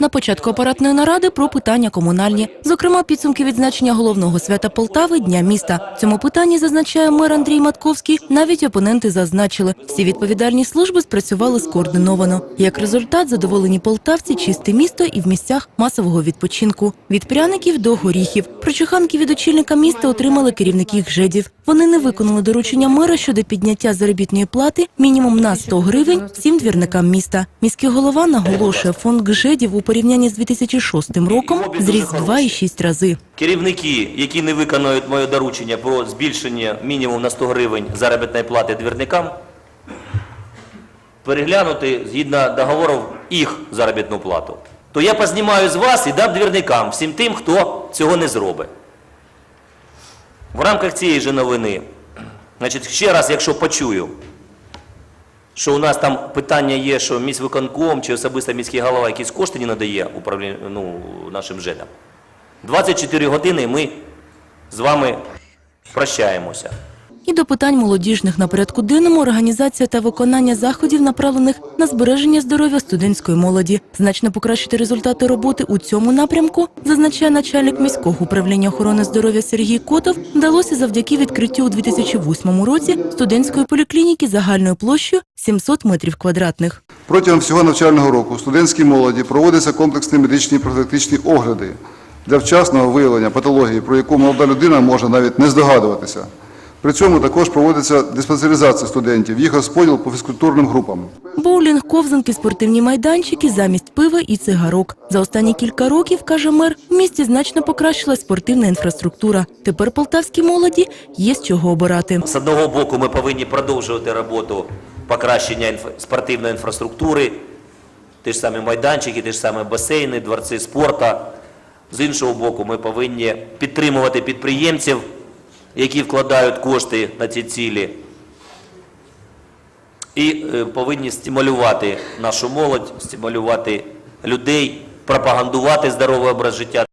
На початку апаратної наради про питання комунальні, зокрема підсумки відзначення головного свята Полтави Дня міста. В цьому питанні зазначає мер Андрій Матковський. Навіть опоненти зазначили, всі відповідальні служби спрацювали скоординовано. Як результат, задоволені полтавці, чисте місто і в місцях масового відпочинку. Від пряників до горіхів. Прочуханки від очільника міста отримали керівники ГЖЕДів. Вони не виконали доручення мера щодо підняття заробітної плати мінімум на 100 гривень всім двірникам міста. Міський голова наголошує, фонд ГЖЕДів у порівнянні з 2006 роком зріс 2,6 рази. Керівники, які не виконують моє доручення про збільшення мінімум на 100 гривень заробітної плати двірникам, переглянути згідно договорів їх заробітну плату. То я познімаю з вас і дам двірникам, всім тим, хто цього не зробить. В рамках цієї ж новини, значить, ще раз, якщо почую, що у нас там питання є, що міськвиконком чи особисто міський голова якісь кошти не надає ну, нашим ЖЕДам, 24 години ми з вами прощаємося. І до питань молодіжних на порядку денному організація та виконання заходів, направлених на збереження здоров'я студентської молоді. Значно покращити результати роботи у цьому напрямку, зазначає начальник міського управління охорони здоров'я Сергій Котов, вдалося завдяки відкриттю у 2008 році студентської поліклініки загальною площею 700 метрів квадратних. Протягом всього навчального року студентській молоді проводяться комплексні медичні профілактичні огляди для вчасного виявлення патології, про яку молода людина може навіть не здогадуватися. При цьому також проводиться диспансеризація студентів, їх розподіл по фізкультурним групам. Боулінг, ковзанки, спортивні майданчики замість пива і цигарок. За останні кілька років, каже мер, в місті значно покращилась спортивна інфраструктура. Тепер полтавській молоді є з чого обирати. З одного боку, ми повинні продовжувати роботу покращення спортивної інфраструктури, ті ж самі майданчики, ті ж самі басейни, дворці спорту. З іншого боку, ми повинні підтримувати підприємців, які вкладають кошти на ці цілі. І е, повинні стимулювати нашу молодь, стимулювати людей, пропагандувати здоровий образ життя.